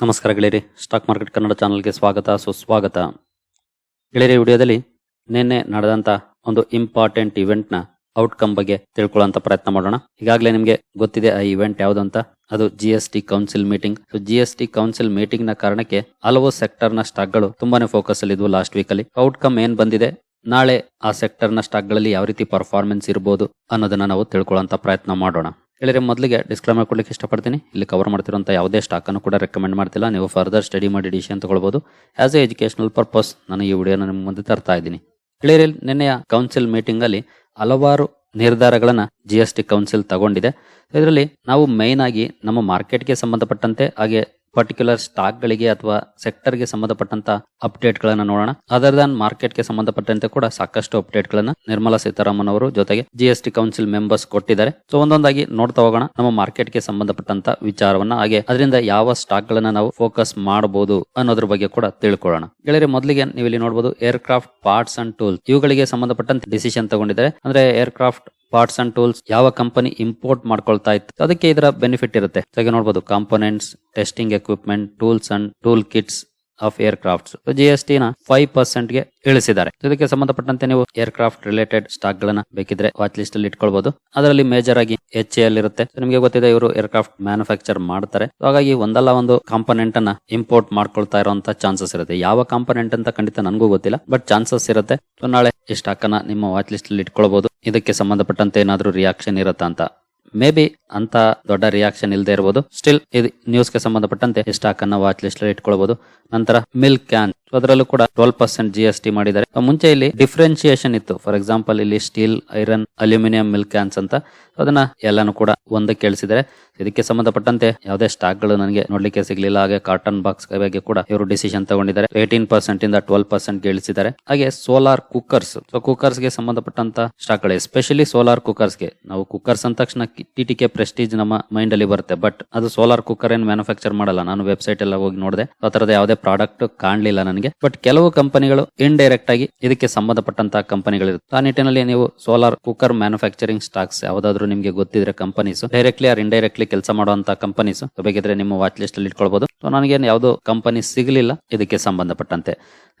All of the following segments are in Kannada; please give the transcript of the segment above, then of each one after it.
ನಮಸ್ಕಾರ ಗೆಳೆಯರಿ. ಸ್ಟಾಕ್ ಮಾರ್ಕೆಟ್ ಕನ್ನಡ ಚಾನಲ್ಗೆ ಸ್ವಾಗತ, ಸುಸ್ವಾಗತ. ಗೆಳೆಯರಿ ವಿಡಿಯೋದಲ್ಲಿ ನಿನ್ನೆ ನಡೆದಂತ ಒಂದು ಇಂಪಾರ್ಟೆಂಟ್ ಇವೆಂಟ್ನ ಔಟ್ಕಮ್ ಬಗ್ಗೆ ತಿಳ್ಕೊಳ್ಳೋಂಥ ಪ್ರಯತ್ನ ಮಾಡೋಣ. ಈಗಾಗಲೇ ನಿಮಗೆ ಗೊತ್ತಿದೆ ಆ ಇವೆಂಟ್ ಯಾವುದು ಅಂತ ಅದು G S T council meeting so G S T council ಮೀಟಿಂಗ್ನ ಕಾರಣಕ್ಕೆ ಹಲವು ಸೆಕ್ಟರ್ನ ಸ್ಟಾಕ್ಗಳು ತುಂಬಾನೇ ಫೋಕಸ್ ಅಲ್ಲಿ ಇದ್ವು ಲಾಸ್ಟ್ ವೀಕಲ್ಲಿ ಔಟ್ಕಮ್ ಏನ್ ಬಂದಿದೆ? ನಾಳೆ ಆ ಸೆಕ್ಟರ್ನ ಸ್ಟಾಕ್ಗಳಲ್ಲಿ ಯಾವ ರೀತಿ ಪರ್ಫಾರ್ಮೆನ್ಸ್ ಇರಬಹುದು ಅನ್ನೋದನ್ನ ನಾವು ತಿಳ್ಕೊಳ್ಳೋಂಥ ಪ್ರಯತ್ನ ಮಾಡೋಣ. ಹೇಳಿದ್ರೆ ಮೊದಲಿಗೆ ಡಿಸ್ಕ್ಲೈಮರ್ ಕೊಡ್ಲಿಕ್ಕೆ ಇಷ್ಟಪಡ್ತೀನಿ. ಇಲ್ಲಿ ಕವರ್ ಮಾಡ್ತಿರುವಂಥ ಯಾವುದೇ ಸ್ಟಾಕನ್ನು ಕೂಡ ರೆಕಮೆಂಡ್ ಮಾಡ್ತಿಲ್ಲ. ನೀವು ಫರ್ದರ್ ಸ್ಟಡಿ ಮಾಡಿ ಡಿಸಿಷನ್ ತೊಗೊಳ್ಬೋದು. ಆ್ಯಸ್ ಎ ಎಜುಕೇಶನಲ್ ಪರ್ಪಸ್ ನಾನು ಈ ವಿಡಿಯೋನ ನಿಮ್ಮ ಮುಂದೆ ತರ್ತಾ ಇದ್ದೀನಿ. ಗೆಳೆಯರಿ ನಿನ್ನೆಯ ಕೌನ್ಸಿಲ್ ಮೀಟಿಂಗಲ್ಲಿ ಹಲವಾರು ನಿರ್ಧಾರಗಳನ್ನು ಜಿ ಎಸ್ ಟಿ ಕೌನ್ಸಿಲ್ ತಗೊಂಡಿದೆ. ಇದರಲ್ಲಿ ನಾವು ಮೈನ್ ಆಗಿ ನಮ್ಮ ಮಾರ್ಕೆಟ್ಗೆ ಸಂಬಂಧಪಟ್ಟಂತೆ ಹಾಗೆ ಪರ್ಟಿಕ್ಯುಲರ್ ಸ್ಟಾಕ್ ಗಳಿಗೆ ಅಥವಾ ಸೆಕ್ಟರ್ಗೆ ಸಂಬಂಧಪಟ್ಟಂತ ಅಪ್ಡೇಟ್ ಗಳನ್ನ ನೋಡೋಣ. ಅದರ್ ದನ್ ಮಾರ್ಕೆಟ್ಗೆ ಸಂಬಂಧಪಟ್ಟಂತೆ ಕೂಡ ಸಾಕಷ್ಟು ಅಪ್ಡೇಟ್ ಗಳನ್ನ ನಿರ್ಮಲಾ ಸೀತಾರಾಮನ್ ಅವರು ಜೊತೆಗೆ G S T council members ಕೊಟ್ಟಿದ್ದಾರೆ. ಸೊ ಒಂದೊಂದಾಗಿ ನೋಡ್ತಾ ಹೋಗೋಣ. ನಮ್ಮ ಮಾರ್ಕೆಟ್ಗೆ ಸಂಬಂಧಪಟ್ಟಂತ ವಿಚಾರವನ್ನ. ಹಾಗೆ ಅದರಿಂದ ಯಾವ ಸ್ಟಾಕ್ ಗಳನ್ನ ನಾವು ಫೋಕಸ್ ಮಾಡಬಹುದು ಅನ್ನೋದ್ರ ಬಗ್ಗೆ ಕೂಡ ತಿಳ್ಕೊಳ್ಳೋಣ. ಗೆಳೆಯರೆ, ಮೊದಲಿಗೆ ನೀವು ಇಲ್ಲಿ ನೋಡಬಹುದು aircraft parts and tools ಇವುಗಳಿಗೆ ಸಂಬಂಧಪಟ್ಟಂತ ಡಿಸಿಷನ್ ತಗೊಂಡಿದ್ದಾರೆ. ಅಂದ್ರೆ aircraft parts and tools ಯಾವ ಕಂಪನಿ ಇಂಪೋರ್ಟ್ ಮಾಡ್ಕೊಳ್ತಾ ಇತ್ತು. ಅದಕ್ಕೆ ಇದರ ಬೆನಿಫಿಟ್ ಇರುತ್ತೆ. ಹಾಗೆ ನೋಡಬಹುದು components testing equipment tools and tool kits of aircraft G S T ನ ಫೈವ್ ಪರ್ಸೆಂಟ್ಗೆ ಇಳಿಸಿದ್ದಾರೆ. ಇದಕ್ಕೆ ಸಂಬಂಧಪಟ್ಟಂತೆ ನೀವು ಏರ್ ಕ್ರಾಫ್ಟ್ ರಿಲೇಟೆಡ್ ಸ್ಟಾಕ್ ಗಳನ್ನ ಬೇಕಿದ್ರೆ ವಾಚ್ ಲಿಸ್ಟ್ ಅಲ್ಲಿ ಇಟ್ಕೊಳ್ಬಹುದು ಅದರಲ್ಲಿ ಮೇಜರ್ ಆಗಿ ಎಚ್ ಎಲ್ ಇರುತ್ತೆ. ನಿಮಗೆ ಗೊತ್ತಿದೆ ಇವರು ಏರ್ ಕ್ರಾಫ್ಟ್ ಮ್ಯಾನುಫ್ಯಾಕ್ಚರ್ ಮಾಡ್ತಾರೆ ಹಾಗಾಗಿ ಒಂದಲ್ಲ ಒಂದು ಕಾಂಪೊನೆಂಟ್ ಅನ್ನ ಇಂಪೋರ್ಟ್ ಮಾಡ್ಕೊಳ್ತಾ ಇರುವಂತ ಚಾನ್ಸಸ್ ಇರುತ್ತೆ. ಯಾವ ಕಾಂಪೊನೆಂಟ್ ಅಂತ ಖಂಡಿತ ನನಗೂ ಗೊತ್ತಿಲ್ಲ ಬಟ್ ಚಾನ್ಸಸ್ ಇರುತ್ತೆ. ನಾಳೆ ಈ ಸ್ಟಾಕ್ ಅನ್ನ ನಿಮ್ಮ ವಾಚ್ ಲಿಸ್ಟ್ ಅಲ್ಲಿ ಇಟ್ಕೊಳ್ಬಹುದು ಇದಕ್ಕೆ ಸಂಬಂಧಪಟ್ಟಂತೆ ಏನಾದ್ರೂ ರಿಯಾಕ್ಷನ್ ಇರುತ್ತಾ ಅಂತ ಮೇ ಬಿ ಅಂತ ದೊಡ್ಡ ರಿಯಾಕ್ಷನ್ ಇಲ್ಲದೆ ಇರಬಹುದು ಸ್ಟಿಲ್ ಇದು ನ್ಯೂಸ್ಗೆ ಸಂಬಂಧಪಟ್ಟಂತೆ ಸ್ಟಾಕ್ ಅನ್ನ ವಾಚ್ ಲಿಸ್ಟ್ ಇಟ್ಕೊಳ್ಬಹುದು ನಂತರ ಮಿಲ್ಕ್ ಕ್ಯಾನ್ ಅದರಲ್ಲೂ ಕೂಡ twelve percent G S T ಮಾಡಿದ್ದಾರೆ. ಮುಂಚೆ ಇಲ್ಲಿ ಡಿಫ್ರೆನ್ಶಿಯೇಷನ್ ಇತ್ತು. ಫಾರ್ ಎಕ್ಸಾಂಪಲ್ ಇಲ್ಲಿ steel iron aluminium milk cans ಅಂತ. ಅದನ್ನ ಎಲ್ಲಾನು ಕೂಡ ಒಂದಕ್ಕೆ ಕೇಳಿಸಿದ್ದಾರೆ. ಇದಕ್ಕೆ ಸಂಬಂಧಪಟ್ಟಂತೆ ಯಾವುದೇ ಸ್ಟಾಕ್ಗಳು ನನಗೆ ನೋಡ್ಲಿಕ್ಕೆ ಸಿಗ್ಲಿಲ್ಲ. ಹಾಗೆ ಕಾಟನ್ ಬಾಕ್ಸ್ ಬಗ್ಗೆ ಕೂಡ ಇವರು ಡಿಸಿಷನ್ ತಗೊಂಡಿದ್ದಾರೆ. ಏಟೀನ್ ಪರ್ಸೆಂಟ್ ಇಂದ ಟ್ವೆಲ್ ಪರ್ಸೆಂಟ್ ಇಳಿಸಿದ್ದಾರೆ ಹಾಗೆ ಸೋಲಾರ್ ಕುಕ್ಕರ್ಸ್ ಸೊ ಕುಕ್ಕರ್ಸ್ಗೆ ಸಂಬಂಧಪಟ್ಟಂತ ಸ್ಟಾಕ್ಗಳು ಎಸ್ಪೆಷಲಿ ಸೋಲಾರ್ ಕುಕ್ಕರ್ಸ್ಗೆ. ನಾವು ಕುಕ್ಕರ್ಸ್ ಅಂದ ತಕ್ಷಣ ಟಿ ಟಿ ಕೆ ಪ್ರೆಸ್ಟೀಜ್ ನಮ್ಮ ಮೈಂಡ್ ಅಲ್ಲಿ ಬರುತ್ತೆ. ಬಟ್ ಅದು ಸೋಲಾರ್ ಕುಕ್ಕರ್ ಏನ್ ಮ್ಯಾನುಫ್ಯಾಕ್ಚರ್ ಮಾಡಲ್ಲ. ನಾನು ವೆಬ್ಸೈಟ್ ಎಲ್ಲ ಹೋಗಿ ನೋಡಿದೆ. ಆ ತರದ ಯಾವುದೇ ಪ್ರಾಡಕ್ಟ್ ಕಾಣ್ಲಿಲ್ಲ ನನಗೆ. ಬಟ್ ಕೆಲವು ಕಂಪನಿಗಳು ಡೈರೆಕ್ಟ್ ಆಗಿ ಇದಕ್ಕೆ ಸಂಬಂಧಪಟ್ಟಂತಹ ಕಂಪನಿಗಳಿರುತ್ತೆ. ಆ ನಿಟ್ಟಿನಲ್ಲಿ ನೀವು ಸೋಲಾರ್ ಕುಕ್ಕರ್ ಮ್ಯಾನುಫ್ಯಾಕ್ಚರಿಂಗ್ ಸ್ಟಾಕ್ಸ್ ಯಾವ್ದಾದ್ರು ನಿಮಗೆ ಗೊತ್ತಿದ್ರೆ ಕಂಪನೀಸ್ ಡೈರೆಕ್ಟ್ಲಿ ಆರ್ ಇಂಡೈರೆಕ್ಟ್ಲಿ ಕೆಲಸ ಮಾಡುವಂತ ಕಂಪನೀಸ್ ಬೇಕಿದ್ರೆ ನಿಮ್ಮ ವಾಚ್ ಲಿಸ್ಟ್ ಅಲ್ಲಿ ಇಟ್ಕೊಳ್ಬಹುದು ಸೊ ನನಗೆ ಯಾವುದೋ ಕಂಪನಿ ಸಿಗಲಿಲ್ಲ. ಇದಕ್ಕೆ ಸಂಬಂಧಪಟ್ಟಂತೆ.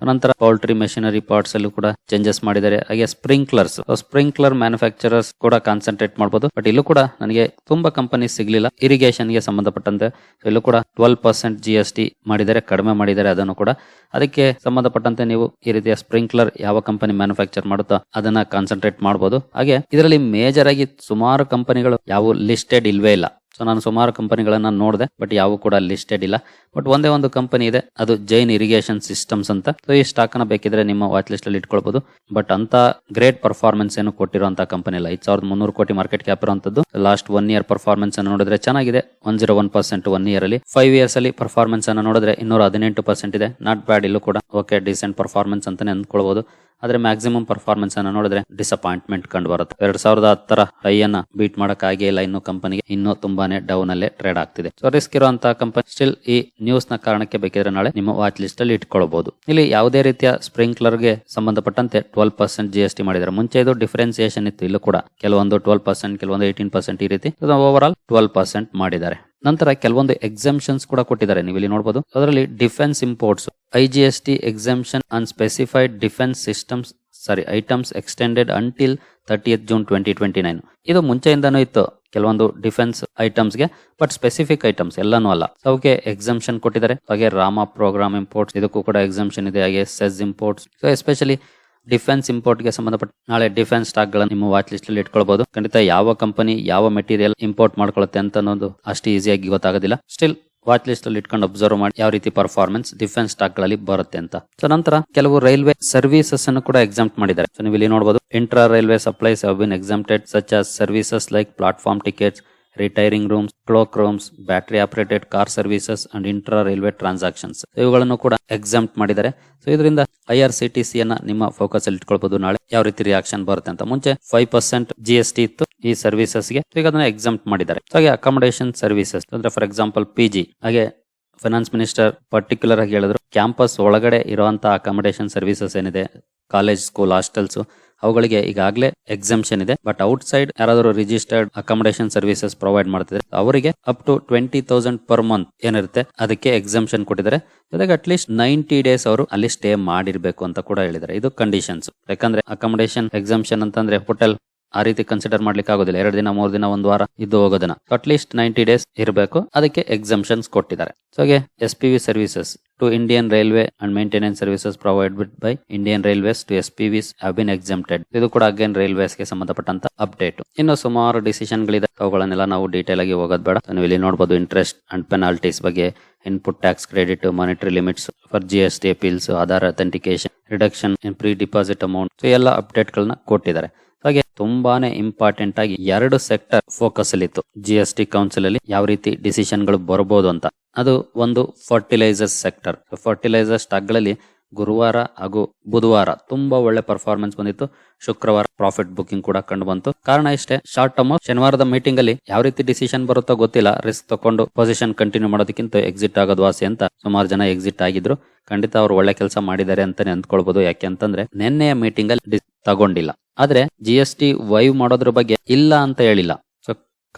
ನಂತರ ಪೌಲ್ಟ್ರಿ ಮೆಷಿನರಿ ಪಾರ್ಟ್ಸ್ ಅಲ್ಲೂ ಕೂಡ ಚೇಂಜಸ್ ಮಾಡಿದ್ದಾರೆ. ಹಾಗೆ ಸ್ಪ್ರಿಂಕ್ಲರ್ಸ್ ಸ್ಪ್ರಿಂಕ್ಲರ್ ಮ್ಯಾನುಫ್ಯಾಕ್ಚರರ್ಸ್ ಕೂಡ ಕಾನ್ಸಂಟ್ರೇಟ್ ಮಾಡಬಹುದು ಬಟ್ ಇಲ್ಲೂ ಕೂಡ ನನಗೆ ತುಂಬಾ ಕಂಪನಿ ಸಿಗಲಿಲ್ಲ. ಇರಿಗೇಷನ್ಗೆ ಸಂಬಂಧಪಟ್ಟಂತೆ. ಇಲ್ಲೂ ಕೂಡ ಟ್ವೆಲ್ ಪರ್ಸೆಂಟ್ ಜಿ ಟಿ ಮಾಡಿದರೆ ಕಡಿಮೆ ಮಾಡಿದರೆ ಅದನ್ನು ಕೂಡ. ಸಂಬಂಧಪಟ್ಟಂತೆ ನೀವು ಈ ರೀತಿಯ ಸ್ಪ್ರಿಂಕ್ಲರ್ ಯಾವ ಕಂಪನಿ ಮ್ಯಾನುಫ್ಯಾಕ್ಚರ್ ಮಾಡುತ್ತಾ ಅದನ್ನ ಕಾನ್ಸಂಟ್ರೇಟ್ ಮಾಡಬಹುದು ಹಾಗೆ ಇದರಲ್ಲಿ ಮೇಜರ್ ಆಗಿ ಸುಮಾರು ಕಂಪನಿಗಳು ಯಾವ ಲಿಸ್ಟೆಡ್ ಇಲ್ವೇ ಇಲ್ಲ. ಸೊ ನಾನು ಸುಮಾರು ಕಂಪನಿಗಳನ್ನು ನೋಡಿದೆ ಬಟ್ ಯಾವ ಕೂಡ ಲಿಸ್ಟೆಡ್ ಇಲ್ಲ. ಬಟ್ ಒಂದೇ ಒಂದು ಕಂಪನಿ ಇದೆ, ಅದು ಜೈನ್ ಇರಿಗೇಷನ್ ಸಿಸ್ಟಮ್ಸ್ ಅಂತ. ಸೊ ಈ ಸ್ಟಾಕ್ ಅನ್ನ ಬೇಕಿದ್ರೆ ನಿಮ್ಮ ವಾಚ್ ಲಿಸ್ಟ್ ಅಲ್ಲಿ ಇಟ್ಕೊಳ್ಬಹುದು ಬಟ್ ಅಂತ ಗ್ರೇಟ್ ಪರ್ಫಾರ್ಮೆನ್ಸ್ ಏನು ಕೊಟ್ಟಿರುವಂತ ಕಂಪನಿ ಇಲ್ಲ. ಐದ್ ಸಾವಿರದ ಮುನ್ನೂರು ಕೋಟಿ ಮಾರ್ಕೆಟ್ ಕ್ಯಾಪ್ ಇರುವಂತದ್ದು. ಲಾಸ್ಟ್ ಒನ್ ಇಯರ್ ಪರ್ಫಾರ್ಮೆನ್ಸ್ ಅನ್ನು ನೋಡಿದ್ರೆ ಚೆನ್ನಾಗಿದೆ. One zero one percent one year ಅಲ್ಲಿ. ಫೈವ್ ಇಯರ್ಸ್ ಅಲ್ಲಿ ಪರ್ಫಾರ್ಮೆನ್ಸ್ ಅನ್ನು ನೋಡಿದ್ರೆ ಇನ್ನೂರ ಹದಿನೆಂಟು ಪರ್ಸೆಂಟ್ ಇದೆ. ನಾಟ್ ಬ್ಯಾಡ್ ಇಲ್ಲೂ ಕೂಡ. ಓಕೆ ಡಿಸೆಂಟ್ ಪರ್ಫಾರ್ಮೆನ್ಸ್ ಅಂತಾನೆ ಅಂದ್ಕೊಳ್ಬಹುದು ಆದ್ರೆ ಮ್ಯಾಕ್ಸಿಮಮ್ ಪರ್ಫಾರ್ಮೆನ್ಸ್ ಅನ್ನ ನೋಡಿದ್ರೆ ಡಿಸಪಾಯಿಂಟ್ಮೆಂಟ್ ಕಂಡು ಬರುತ್ತೆ. ಎರಡ್ ಸಾವಿರದ ಹತ್ತರ ಹೈ ಅನ್ನ ಬೀಟ್ ಮಾಡಕ್ ಆಗೇ ಇಲ್ಲ ಇನ್ನು ಕಂಪನಿಗೆ ಇನ್ನು ತುಂಬಾನೇ ಡೌನ್ ಅಲ್ಲೇ ಟ್ರೇಡ್ ಆಗ್ತಿದೆ. ಸೊ ರಿಸ್ಕ್ ಇರುವಂತಹ ಕಂಪನಿ ಸ್ಟಿಲ್ ಈ ನ್ಯೂಸ್ನ ಕಾರಣಕ್ಕೆ ಬೇಕಿದ್ರೆ ನಾಳೆ ನಿಮ್ಮ ವಾಚ್ ಲಿಸ್ಟ್ ಅಲ್ಲಿ ಇಟ್ಕೊಳ್ಬಹುದು ಇಲ್ಲಿ ಯಾವುದೇ ರೀತಿಯ ಸ್ಪ್ರಿಂಕ್ಲರ್ಗೆ ಸಂಬಂಧಪಟ್ಟಂತೆ twelve percent G S T ಮಾಡಿದ್ದಾರೆ. ಮುಂಚೆ ಇದು ಡಿಫರೆನ್ಸಿಯೇಷನ್ ಇತ್ತು. ಇಲ್ಲೂ ಕೂಡ ಕೆಲವೊಂದು ಟ್ವೆಲ್ ಪರ್ಸೆಂಟ್ ಕೆಲವೊಂದು ಏಟೀನ್ ಪರ್ಸೆಂಟ್ ಈ ರೀತಿ. ಓವರ್ ಆಲ್ ಟ್ವೆಲ್ ಪರ್ಸೆಂಟ್ ಮಾಡಿದ್ದಾರೆ. ನಂತರ ಕೆಲವೊಂದು ಎಕ್ಸಾಮ್ಷನ್ಸ್ ಕೂಡ ಕೊಟ್ಟಿದ್ದಾರೆ. ನೀವು ಇಲ್ಲಿ ನೋಡಬಹುದು ಅದರಲ್ಲಿ defence imports I G S T exemption on specified defence systems sorry items extended until thirtieth June twenty twenty nine ಇದು ಮುಂಚೆಯಿಂದನೂ ಇತ್ತು ಕೆಲವೊಂದು ಡಿಫೆನ್ಸ್ ಐಟಮ್ಸ್ಗೆ ಬಟ್ ಸ್ಪೆಸಿಫಿಕ್ ಐಟಮ್ಸ್ ಎಲ್ಲಾನು ಅಲ್ಲ. ಅವಕ್ಕೆ ಎಕ್ಸಾಮ್ಷನ್ ಕೊಟ್ಟಿದ್ದಾರೆ. ಹಾಗೆ ರಾಮ ಪ್ರೋಗ್ರಾಮ್ ಇಂಪೋರ್ಟ್ಸ್ ಇದಕ್ಕೂ ಕೂಡ ಎಕ್ಸಾಮ್ಷನ್ ಇದೆ. ಹಾಗೆ cess imports so especially defence ಇಂಪೋರ್ಟ್ಗೆ ಸಂಬಂಧಪಟ್ಟ ನಾಳೆ ಡಿಫೆನ್ಸ್ ಸ್ಟಾಕ್ ಗಳನ್ನ ನಿಮ್ಮ ವಾಚ್ ಲಿಸ್ಟ್ ಅಲ್ಲಿ ಇಟ್ಕೊಳ್ಬಹುದು ಖಂಡಿತ ಯಾವ ಕಂಪನಿ ಯಾವ ಮೆಟೀರಿಯಲ್ ಇಂಪೋರ್ಟ್ ಮಾಡ್ಕೊಳ್ಳುತ್ತೆ ಅಂತ ಅನ್ನೋದು ಅಷ್ಟು ಈಸಿಯಾಗಿ ಗೊತ್ತಾಗೋದಿಲ್ಲ. ಸ್ಟಿಲ್ ವಾಚ್ ಲಿಸ್ಟ್ ಅಲ್ಲಿ ಇಟ್ಕೊಂಡು ಅಬ್ಸರ್ವ್ ಮಾಡಿ ಯಾವ ರೀತಿ ಪರ್ಫಾರ್ಮೆನ್ಸ್ ಡಿಫೆನ್ಸ್ ಸ್ಟಾಕ್ಗಳಲ್ಲಿ ಬರುತ್ತೆ ಅಂತ. ಸೊ ನಂತರ ಕೆಲವು ರೈಲ್ವೆ ಸರ್ವಿಸಸ್ ಅನ್ನು ಕೂಡ ಎಕ್ಸಾಮ್ಟ್ ಮಾಡಿದ್ದಾರೆ. ಸೊ ನೀವು ಇಲ್ಲಿ ನೋಡಬಹುದು intra railway supplies been exempted such as services like platform tickets retiring rooms cloak rooms battery operated car services and intra railway transactions ಇವುಗಳನ್ನು ಕೂಡ ಎಕ್ಸಾಮ್ಟ್ ಮಾಡಿದ್ದಾರೆ. ಸೊ ಇದರಿಂದ I R C T C ಅನ್ನ ನಿಮ್ಮ ಫೋಕಸ್ ಅಲ್ಲಿ ಇಟ್ಕೊಳ್ಬಹುದು ನಾಳೆ ಯಾವ ರೀತಿ ರಿಯಾಕ್ಷನ್ ಬರುತ್ತೆ ಅಂತ. ಮುಂಚೆ five percent G S T ಇತ್ತು ಈ ಸರ್ವಿಸಸ್ಗೆ. ಈಗ ಅದನ್ನ ಎಕ್ಸಾಮ್ಟ್ ಮಾಡಿದ್ದಾರೆ. ಹಾಗೆ ಅಕಾಮಡೇಷನ್ ಸರ್ವಿಸಸ್ ಅಂದ್ರೆ ಫಾರ್ ಎಕ್ಸಾಂಪಲ್ ಪಿ ಜಿ ಹಾಗೆ ಫೈನಾನ್ಸ್ ಮಿನಿಸ್ಟರ್ ಪರ್ಟಿಕ್ಯುಲರ್ ಆಗಿ ಹೇಳಿದ್ರು ಕ್ಯಾಂಪಸ್ ಒಳಗಡೆ ಇರುವಂತಹ ಅಕಾಮಡೇಷನ್ ಸರ್ವಿಸಸ್ ಏನಿದೆ? ಕಾಲೇಜ್ ಸ್ಕೂಲ್ ಹಾಸ್ಟೆಲ್ಸ್ ಅವುಗಳಿಗೆ ಈಗಾಗಲೇ ಎಕ್ಸಮ್ಷನ್ ಇದೆ. ಬಟ್ ಔಟ್ ಸೈಡ್ ಯಾರಾದರೂ ರಿಜಿಸ್ಟರ್ಡ್ ಅಕಾಮಡೇಷನ್ ಸರ್ವಿಸಸ್ ಪ್ರೊವೈಡ್ ಮಾಡ್ತಿದ್ರೆ, ಅವರಿಗೆ up to twenty thousand per month ಏನಿರುತ್ತೆ, ಅದಕ್ಕೆ ಎಕ್ಸಮ್ಷನ್ ಕೊಟ್ಟಿದ್ದಾರೆ. ಜೊತೆಗೆ ಅಟ್ಲೀಸ್ಟ್ ನೈಂಟಿ ಡೇಸ್ ಅವರು ಅಲ್ಲಿ ಸ್ಟೇ ಮಾಡಿರ್ಬೇಕು ಅಂತ ಕೂಡ ಹೇಳಿದ್ದಾರೆ. ಇದು ಕಂಡೀಷನ್ಸ್ ಯಾಕಂದ್ರೆ ಅಕಾಮಡೇಷನ್ ಎಕ್ಸಮ್ಷನ್ ಅಂತಂದ್ರೆ ಹೋಟೆಲ್ ಆ ರೀತಿ ಕನ್ಸಿಡರ್ ಮಾಡ್ಲಿಕ್ಕೆ ಆಗೋದಿಲ್ಲ. ಎರಡು ದಿನ, ಮೂರು ದಿನ, ಒಂದು ವಾರ ಇದ್ದು ಹೋಗೋದನ್ನ. ಅಟ್ಲೀಸ್ಟ್ ನೈಂಟಿ ಡೇಸ್ ಇರಬೇಕು. ಅದಕ್ಕೆ ಎಕ್ಸಮ್ಷನ್ಸ್ ಕೊಟ್ಟಿದ್ದಾರೆ. ಸೊ ಹಾಗೆ S P V services to Indian railway and maintenance services provided by Indian railways to S P Vs have been exempted ಇದು ಕೂಡ ಅಗೇನ್ ರೈಲ್ವೇಸ್ಗೆ ಸಂಬಂಧಪಟ್ಟಂತ ಅಪ್ಡೇಟ್ ಇನ್ನು ಸುಮಾರು ಡಿಸಿಷನ್ ಗಳಿದೆ. ಅವುಗಳನ್ನೆಲ್ಲ ನಾವು ಡೀಟೇಲ್ ಆಗಿ ಹೋಗೋದ್ ಬೇಡ. ಇಲ್ಲಿ ನೋಡಬಹುದು ಇಂಟ್ರೆಸ್ಟ್ ಅಂಡ್ ಪೆನಾಲ್ಟೀಸ್ ಬಗ್ಗೆ input tax credit monetary limits for G S T appeals Aadhaar authentication reduction in pre deposit amount ಎಲ್ಲ ಅಪ್ಡೇಟ್ ಗಳನ್ನ ಕೊಟ್ಟಿದ್ದಾರೆ. ಹಾಗೆ ತುಂಬಾನೇ ಇಂಪಾರ್ಟೆಂಟ್ ಆಗಿ ಎರಡು ಸೆಕ್ಟರ್ ಫೋಕಸ್ ಅಲ್ಲಿ ಇತ್ತು ಜಿ ಎಸ್ ಟಿ ಕೌನ್ಸಿಲ್ ಅಲ್ಲಿ ಯಾವ ರೀತಿ ಡಿಸಿಷನ್ಗಳು ಬರಬಹುದು ಅಂತ. ಅದು ಒಂದು ಫರ್ಟಿಲೈಸರ್ ಸೆಕ್ಟರ್ ಫರ್ಟಿಲೈಸರ್ ಸ್ಟಾಕ್ಗಳಲ್ಲಿ ಗುರುವಾರ ಹಾಗೂ ಬುಧವಾರ ತುಂಬಾ ಒಳ್ಳೆ ಪರ್ಫಾರ್ಮೆನ್ಸ್ ಬಂದಿತ್ತು. ಶುಕ್ರವಾರ ಪ್ರಾಫಿಟ್ ಬುಕಿಂಗ್ ಕೂಡ ಕಂಡು ಬಂತು. ಕಾರಣ ಇಷ್ಟೇ ಶಾರ್ಟ್ ಟರ್ಮ್ ಶನಿವಾರದ ಮೀಟಿಂಗ್ ಅಲ್ಲಿ ಯಾವ ರೀತಿ ಡಿಸಿಷನ್ ಬರುತ್ತೋ ಗೊತ್ತಿಲ್ಲ. ರಿಸ್ಕ್ ತಕೊಂಡು ಪೊಸಿಷನ್ ಕಂಟಿನ್ಯೂ ಮಾಡೋದಕ್ಕಿಂತ ಎಕ್ಸಿಟ್ ಆಗೋದು ವಾಸಿ ಅಂತ ಸುಮಾರು ಜನ ಎಕ್ಸಿಟ್ ಆಗಿದ್ರು. ಖಂಡಿತ ಅವ್ರು ಒಳ್ಳೆ ಕೆಲಸ ಮಾಡಿದ್ದಾರೆ ಅಂತಾನೆ ಅಂದ್ಕೊಳ್ಬಹುದು ಯಾಕೆ ಅಂತಂದ್ರೆ, ನಿನ್ನೆಯ ಮೀಟಿಂಗ್ ಅಲ್ಲಿ ತಗೊಂಡಿಲ್ಲ. ಆದ್ರೆ ಜಿ ಎಸ್ ಟಿ ವೈವ್ ಮಾಡೋದ್ರ ಬಗ್ಗೆ ಇಲ್ಲ ಅಂತ ಹೇಳಿಲ್ಲ.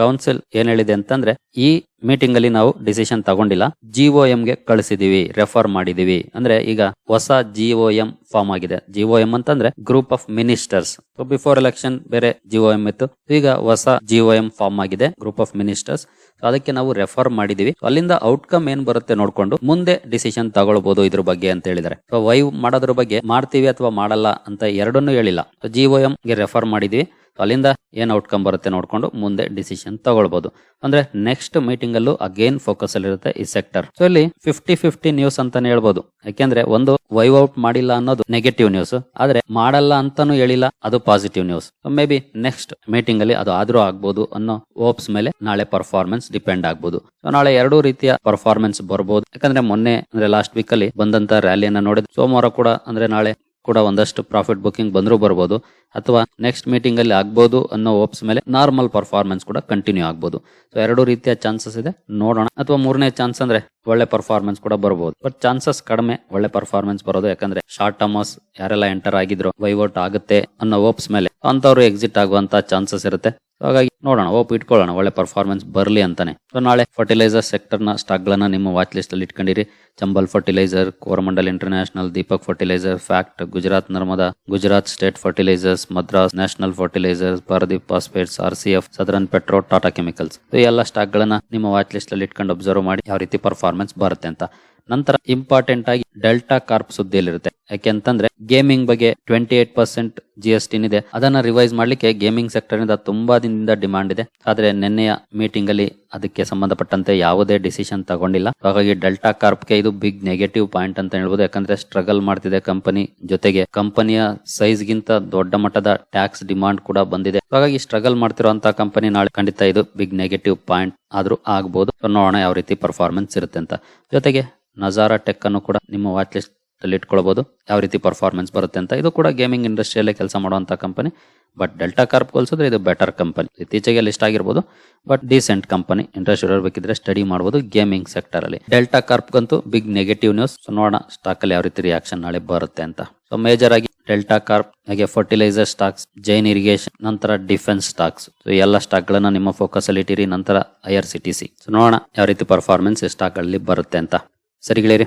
ಕೌನ್ಸಿಲ್ ಏನ್ ಹೇಳಿದೆ ಅಂತಂದ್ರೆ ಈ ಮೀಟಿಂಗ್ ಅಲ್ಲಿ ನಾವು ಡಿಸಿಷನ್ ತಗೊಂಡಿಲ್ಲ. ಜಿಒ ಗೆ ಕಳಿಸಿದೀವಿ, ರೆಫರ್ ಮಾಡಿದೀವಿ. ಅಂದ್ರೆ ಈಗ ಹೊಸ ಜಿಒ ಎಂ ಫಾರ್ಮ್ ಆಗಿದೆ. ಜಿಒ ಎಂ ಅಂತಂದ್ರೆ group of ministers. Before election ಬೇರೆ ಜಿಒ ಎಂ ಇತ್ತು. ಈಗ ಹೊಸ ಜಿಒ ಎಂ ಫಾರ್ಮ್ ಆಗಿದೆ, ಗ್ರೂಪ್ ಆಫ್ ಮಿನಿಸ್ಟರ್ಸ್. ಅದಕ್ಕೆ ನಾವು ರೆಫರ್ ಮಾಡಿದೀವಿ. ಅಲ್ಲಿಂದ ಔಟ್ಕಮ್ ಏನ್ ಬರುತ್ತೆ ನೋಡ್ಕೊಂಡು ಮುಂದೆ ಡಿಸಿಷನ್ ತಗೊಳ್ಬಹುದು ಇದ್ರ ಬಗ್ಗೆ ಅಂತ ಹೇಳಿದಾರೆ ವೈವ್ ಮಾಡೋದ್ರ ಬಗ್ಗೆ ಮಾಡ್ತೀವಿ ಅಥವಾ ಮಾಡಲ್ಲ ಅಂತ ಎರಡನ್ನೂ ಹೇಳಿಲ್ಲ. ಜಿಒ ಎಂ ಗೆ ರೆಫರ್ ಮಾಡಿದೀವಿ. ಅಲ್ಲಿಂದ ಏನು ಔಟ್ಕಮ್ ಬರುತ್ತೆ ನೋಡ್ಕೊಂಡು ಮುಂದೆ ಡಿಸಿಷನ್ ತಗೊಳ್ಬಹುದು ಅಂದ್ರೆ ನೆಕ್ಸ್ಟ್ ಮೀಟಿಂಗ್ ಅಲ್ಲೂ ಅಗೇನ್ ಫೋಕಸ್ ಅಲ್ಲಿ ಇರುತ್ತೆ ಈ ಸೆಕ್ಟರ್ ಸೊ ಇಲ್ಲಿ ಫಿಫ್ಟಿ ಫಿಫ್ಟಿ ನ್ಯೂಸ್ ಅಂತಾನೆ ಹೇಳ್ಬಹುದು ಯಾಕೆಂದ್ರೆ ಒಂದು ವೈವ್ ಔಟ್ ಮಾಡಿಲ್ಲ ಅನ್ನೋದು ನೆಗೆಟಿವ್ ನ್ಯೂಸ್ ಆದ್ರೆ ಮಾಡಲ್ಲ ಅಂತಾನು ಹೇಳಿಲ್ಲ, ಅದು positive news maybe next meeting ಅಲ್ಲಿ ಅದು ಆದ್ರೂ ಆಗ್ಬೋದು ಅನ್ನೋ ಹೋಪ್ಸ್ ಮೇಲೆ ನಾಳೆ ಪರ್ಫಾರ್ಮೆನ್ಸ್ ಡಿಪೆಂಡ್ ಆಗ್ಬೋದು. ಸೊ ನಾಳೆ ಎರಡೂ ರೀತಿಯ ಪರ್ಫಾರ್ಮೆನ್ಸ್ ಬರ್ಬೋದು. ಯಾಕಂದ್ರೆ ಮೊನ್ನೆ, ಅಂದ್ರೆ ಲಾಸ್ಟ್ ವೀಕ್ ಅಲ್ಲಿ ಬಂದಂತ ರ್ಯಾಲಿಯನ್ನ ನೋಡಿದ್ರೆ ಸೋಮವಾರ ಕೂಡ, ಅಂದ್ರೆ ನಾಳೆ ಕೂಡ ಒಂದಷ್ಟು ಪ್ರಾಫಿಟ್ ಬುಕಿಂಗ್ ಬಂದರೂ ಬರ್ಬೋದು. ಅಥವಾ ನೆಕ್ಸ್ಟ್ ಮೀಟಿಂಗ್ ಅಲ್ಲಿ ಆಗ್ಬೋದು ಅನ್ನೋ ಓಪ್ಸ್ ಮೇಲೆ ನಾರ್ಮಲ್ ಪರ್ಫಾರ್ಮೆನ್ಸ್ ಕೂಡ ಕಂಟಿನ್ಯೂ ಆಗ್ಬೋದು. ಸೊ ಎರಡು ರೀತಿಯ ಚಾನ್ಸಸ್ ಇದೆ. ನೋಡೋಣ. ಅಥವಾ ಮೂರನೇ ಚಾನ್ಸ್ ಅಂದ್ರೆ ಒಳ್ಳೆ ಪರ್ಫಾರ್ಮೆನ್ಸ್ ಕೂಡ ಬರಬಹುದು ಬಟ್ ಚಾನ್ಸಸ್ ಕಡಿಮೆ, ಒಳ್ಳೆ ಪರ್ಫಾರ್ಮೆನ್ಸ್ ಬರೋದು. ಯಾಕಂದ್ರೆ ಶಾರ್ಟ್ ಟರ್ಮಸ್ ಯಾರೆಲ್ಲ ಎಂಟರ್ ಆಗಿದ್ರು ವೈವೌಟ್ ಆಗುತ್ತೆ ಅನ್ನೋ ಹೋಪ್ಸ್ ಮೇಲೆ ಅಂತವ್ರು ಎಕ್ಸಿಟ್ ಆಗುವಂತ ಚಾನ್ಸಸ್ ಇರುತ್ತೆ. ಹಾಗಾಗಿ ನೋಡೋಣ ಓಪ್ ಇಟ್ಕೊಳ್ಳೋಣ. ಒಳ್ಳೆ ಪರ್ಫಾರ್ಮೆನ್ಸ್ ಬರಲಿ ಅಂತಾನೆ. ಸೊ ನಾಳೆ ಫರ್ಟಿಲೈಸರ್ ಸೆಕ್ಟರ್ನ ಸ್ಟಾಕ್ ಗಳನ್ನ ನಿಮ್ಮ ವಾಚ್ ಲಿಸ್ಟ್ ಅಲ್ಲಿ ಇಟ್ಕೊಂಡಿರಿ. Chambal fertiliser Coromandel international Deepak fertiliser FACT Gujarat Narmada, Gujarat state fertilisers Madras national fertilisers Paradeep phosphates R C F southern petro Tata chemicals ಎಲ್ಲ ಸ್ಟಾಕ್ ಗಳನ್ನ ನಿಮ್ಮ ವಾಚ್ ಲಿಸ್ಟ್ ಅಲ್ಲಿ ಇಟ್ಕೊಂಡು ಅಬ್ಸರ್ವ್ ಮಾಡಿ ಯಾವ ರೀತಿ ಪರ್ಫಾರ್ಮೆನ್ಸ್ ಬರುತ್ತೆ ಅಂತ. ನಂತರ ಇಂಪಾರ್ಟೆಂಟ್ ಆಗಿ ಡೆಲ್ಟಾ ಕಾರ್ಪ್ ಸುದ್ದಿಯಲ್ಲಿರುತ್ತೆ. ಯಾಕೆ ಅಂತಂದ್ರೆ ಗೇಮಿಂಗ್ ಬಗ್ಗೆ twenty eight percent G S T ಇದೆ ಅದನ್ನ ರಿವೈಸ್ ಮಾಡ್ಲಿಕ್ಕೆ ಗೇಮಿಂಗ್ ಸೆಕ್ಟರ್ನಿಂದ ತುಂಬಾ ದಿನದಿಂದ ಡಿಮಾಂಡ್ ಇದೆ. ಆದ್ರೆ ನಿನ್ನೆಯ ಮೀಟಿಂಗ್ ಅಲ್ಲಿ ಅದಕ್ಕೆ ಸಂಬಂಧಪಟ್ಟಂತೆ ಯಾವುದೇ ಡಿಸಿಷನ್ ತಗೊಂಡಿಲ್ಲ. ಹಾಗಾಗಿ ಡೆಲ್ಟಾ ಕಾರ್ಪ್ಗೆ ಇದು ಬಿಗ್ ನೆಗೆಟಿವ್ ಪಾಯಿಂಟ್ ಅಂತ ಹೇಳ್ಬೋದು. ಯಾಕಂದ್ರೆ ಸ್ಟ್ರಗಲ್ ಮಾಡ್ತಿದೆ ಕಂಪನಿ ಜೊತೆಗೆ. ಕಂಪನಿಯ ಸೈಜ್ ಗಿಂತ ದೊಡ್ಡ ಮಟ್ಟದ ಟ್ಯಾಕ್ಸ್ ಡಿಮಾಂಡ್ ಕೂಡ ಬಂದಿದೆ. ಹಾಗಾಗಿ ಸ್ಟ್ರಗಲ್ ಮಾಡ್ತಿರುವಂತಹ ಕಂಪನಿ ನಾಳೆ ಖಂಡಿತ ಇದು ಬಿಗ್ ನೆಗೆಟಿವ್ ಪಾಯಿಂಟ್ ಆದ್ರೂ ಆಗ್ಬಹುದು ನೋಡೋಣ ಯಾವ ರೀತಿ ಪರ್ಫಾರ್ಮೆನ್ಸ್ ಇರುತ್ತೆ ಅಂತ. ಜೊತೆಗೆ ನಜಾರಾ ಟೆಕ್ ಅನ್ನು ಕೂಡ ನಿಮ್ಮ ವಾಚ್ ಲಿಸ್ಟ್ ಅಲ್ಲಿ ಇಟ್ಕೊಳ್ಬೋದು. ಯಾವ ರೀತಿ ಪರ್ಫಾರ್ಮೆನ್ಸ್ ಬರುತ್ತೆ ಅಂತ. ಇದು ಕೂಡ ಗೇಮಿಂಗ್ ಇಂಡಸ್ಟ್ರಿಯಲ್ಲೇ ಕೆಲಸ ಮಾಡುವಂಥ ಕಂಪನಿ ಬಟ್ ಡೆಲ್ಟಾ ಕಾರ್ಪ್ ಹೋಲಿಸಿದ್ರೆ ಇದು ಬೆಟರ್ ಕಂಪನಿ ಇತ್ತೀಚೆಗೆ ಲಿಸ್ಟ್ ಆಗಿರ್ಬೋದು. ಬಟ್ ಡೀಸೆಂಟ್ ಕಂಪನಿ ಇಂಟ್ರೆಸ್ಟ್ ಇರಬೇಕಿದ್ರೆ ಸ್ಟಡಿ ಮಾಡ್ಬೋದು ಗೇಮಿಂಗ್ ಸೆಕ್ಟರ್ ಅಲ್ಲಿ. ಡೆಲ್ಟಾ ಕಾರ್ಪ್ಗಂತೂ ಬಿಗ್ ನೆಗೆಟಿವ್ ನ್ಯೂಸ್ ನೋಡೋಣ ಸ್ಟಾಕ್ ಅಲ್ಲಿ ಯಾವ ರೀತಿ ರಿಯಾಕ್ಷನ್ ನಾಳೆ ಬರುತ್ತೆ ಅಂತ. ಸೊ ಮೇಜರ್ ಆಗಿ ಡೆಲ್ಟಾ ಕಾರ್ಪ್ ಹಾಗೆ ಫರ್ಟಿಲೈಸರ್ ಸ್ಟಾಕ್ಸ್ ಜೈನ್ ಇರಿಗೇಷನ್ ನಂತರ ಡಿಫೆನ್ಸ್ ಸ್ಟಾಕ್ಸ್ ಸೊ ಎಲ್ಲ ಸ್ಟಾಕ್ ಗಳನ್ನ ನಿಮ್ಮ ಫೋಕಸ್ ಅಲ್ಲಿ ಇಟ್ಟಿರಿ. ನಂತರ I R C T C ನೋಡೋಣ ಯಾವ ರೀತಿ ಪರ್ಫಾರ್ಮೆನ್ಸ್ ಸ್ಟಾಕ್ ಅಲ್ಲಿ ಬರುತ್ತೆ ಅಂತ. ಸರಿ ಗೆಳೆಯರಿ